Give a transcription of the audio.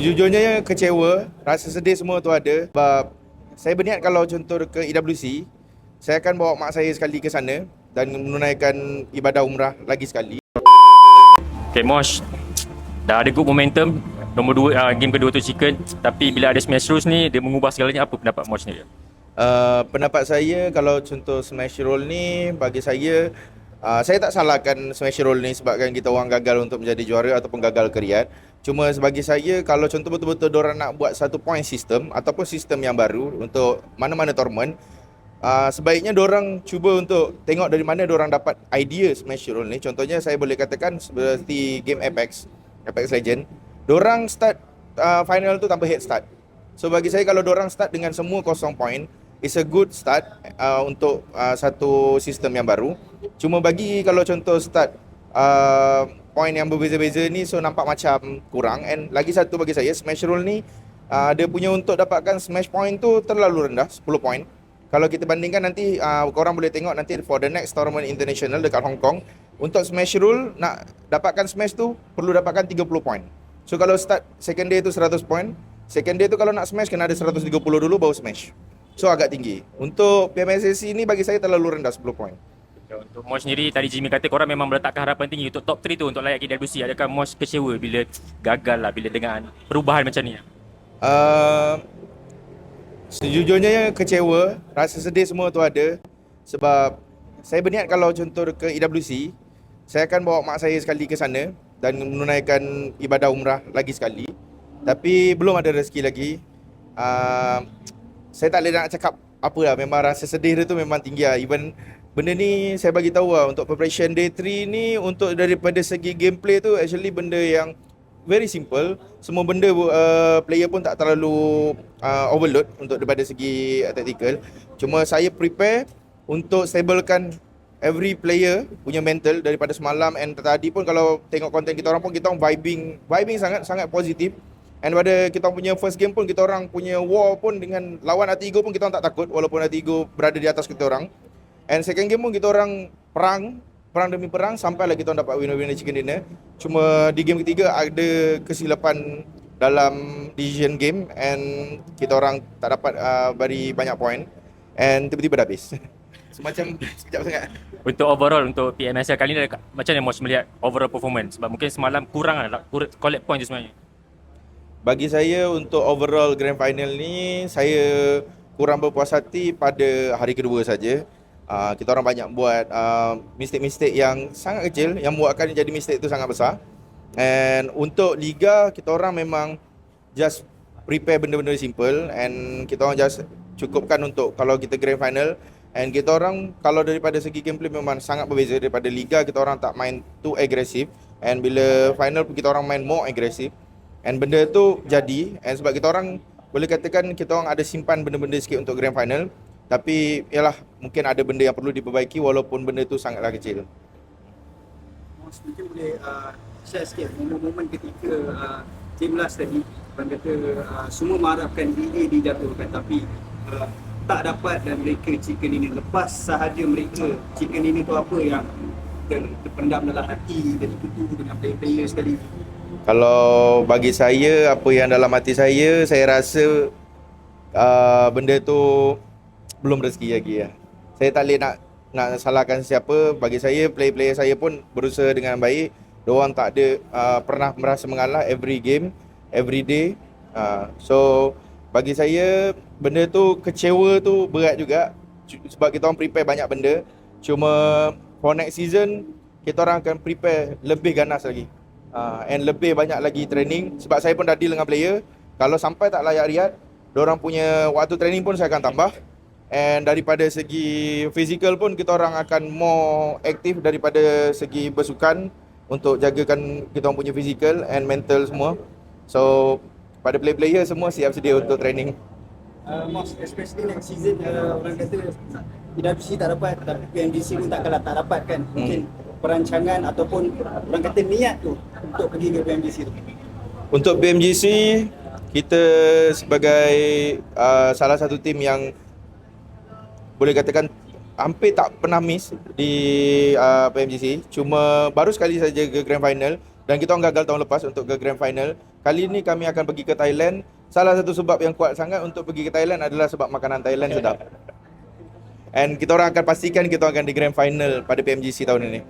Sejujurnya kecewa, rasa sedih semua tu ada sebab saya berniat kalau contoh ke EWC, saya akan bawa mak saya sekali ke sana dan menunaikan ibadah umrah lagi sekali. Okay, Mosh. Dah ada good momentum. Nombor dua, uh, game kedua tu chicken. Tapi bila ada smash rules ni, dia mengubah segalanya. Apa pendapat Mosh sendiri? Uh, pendapat saya kalau contoh smash roll ni bagi saya uh, saya tak salahkan smash roll ni sebabkan kita orang gagal untuk menjadi juara ataupun gagal keriat. Cuma bagi saya kalau contoh betul-betul orang nak buat satu point system ataupun sistem yang baru untuk mana-mana tournament uh, sebaiknya orang cuba untuk tengok dari mana orang dapat idea smash roll ni. Contohnya saya boleh katakan seperti game Apex, Apex Legend. Orang start uh, final tu tanpa head start. So bagi saya kalau orang start dengan semua kosong point, it's a good start uh, untuk uh, satu sistem yang baru. Cuma bagi kalau contoh start uh, point yang berbeza-beza ni so nampak macam kurang and lagi satu bagi saya smash roll ni uh, dia punya untuk dapatkan smash point tu terlalu rendah 10 point. Kalau kita bandingkan nanti uh, korang boleh tengok nanti for the next tournament international dekat Hong Kong untuk smash rule nak dapatkan smash tu perlu dapatkan 30 point. So kalau start second day tu 100 point, second day tu kalau nak smash kena ada 130 dulu baru smash. So agak tinggi. Untuk PMSSC ni bagi saya terlalu rendah 10 point. Untuk Mosh sendiri, tadi Jimmy kata korang memang meletakkan harapan tinggi untuk top 3 tu untuk layak KWC. Adakah Mosh kecewa bila gagal lah, bila dengan perubahan macam ni? Uh, sejujurnya kecewa, rasa sedih semua tu ada. Sebab saya berniat kalau contoh ke EWC, saya akan bawa mak saya sekali ke sana dan menunaikan ibadah umrah lagi sekali. Tapi belum ada rezeki lagi. Uh, saya tak boleh nak cakap apa lah. Memang rasa sedih dia tu memang tinggi lah. Even benda ni saya bagi tahu lah untuk preparation day 3 ni untuk daripada segi gameplay tu actually benda yang very simple. Semua benda uh, player pun tak terlalu uh, overload untuk daripada segi uh, tactical. Cuma saya prepare untuk stablekan every player punya mental daripada semalam and tadi pun kalau tengok konten kita orang pun kita orang vibing vibing sangat sangat positif and pada kita orang punya first game pun kita orang punya war pun dengan lawan Atigo pun kita orang tak takut walaupun Atigo berada di atas kita orang and second game pun kita orang perang perang demi perang sampailah kita orang dapat winner-winner chicken dinner cuma di game ketiga ada kesilapan dalam decision game and kita orang tak dapat uh, beri banyak point and tiba-tiba dah habis semacam sekejap sangat Untuk overall untuk PMSL kali ni macam mana Mosh melihat overall performance? Sebab mungkin semalam kurang lah collect point je sebenarnya. Bagi saya untuk overall grand final ni saya kurang berpuas hati pada hari kedua saja. Uh, kita orang banyak buat uh, mistake-mistake yang sangat kecil yang buatkan jadi mistake itu sangat besar. And untuk liga kita orang memang just prepare benda-benda simple and kita orang just cukupkan untuk kalau kita grand final. And kita orang kalau daripada segi gameplay memang sangat berbeza daripada liga kita orang tak main too agresif and bila final kita orang main more agresif and benda tu jadi. And sebab kita orang boleh katakan kita orang ada simpan benda-benda sikit untuk grand final tapi ialah mungkin ada benda yang perlu diperbaiki walaupun benda tu sangatlah kecil. Mas mungkin boleh uh, share sikit momen-momen ketika uh, Team Last tadi orang kata uh, semua mengharapkan DA dijatuhkan tapi uh, tak dapat dan mereka chicken ini lepas sahaja mereka chicken ini tu apa yang terpendam dalam hati dan itu dengan player-player sekali kalau bagi saya apa yang dalam hati saya saya rasa uh, benda tu belum rezeki lagi ya. Saya tak boleh nak nak salahkan siapa. Bagi saya player-player saya pun berusaha dengan baik. Diorang tak ada uh, pernah merasa mengalah every game, every day. Uh, so bagi saya benda tu kecewa tu berat juga. Sebab kita orang prepare banyak benda. Cuma for next season kita orang akan prepare lebih ganas lagi. Uh, and lebih banyak lagi training. Sebab saya pun dah deal dengan player. Kalau sampai tak layak riad orang punya waktu training pun saya akan tambah and daripada segi physical pun kita orang akan more aktif daripada segi bersukan untuk jagakan kita orang punya physical and mental semua so pada player-player semua siap sedia untuk training. Uh, most especially next season uh, orang kata PWC tak dapat tapi PMGC pun tak kalah tak dapat kan. Hmm. Mungkin perancangan ataupun orang kata niat tu untuk pergi ke PMGC tu. Untuk PMGC kita sebagai uh, salah satu tim yang boleh katakan hampir tak pernah miss di uh, PMGC cuma baru sekali saja ke grand final dan kita orang gagal tahun lepas untuk ke grand final Kali ni kami akan pergi ke Thailand. Salah satu sebab yang kuat sangat untuk pergi ke Thailand adalah sebab makanan Thailand sedap. And kita orang akan pastikan kita akan di grand final pada PMGC tahun ini.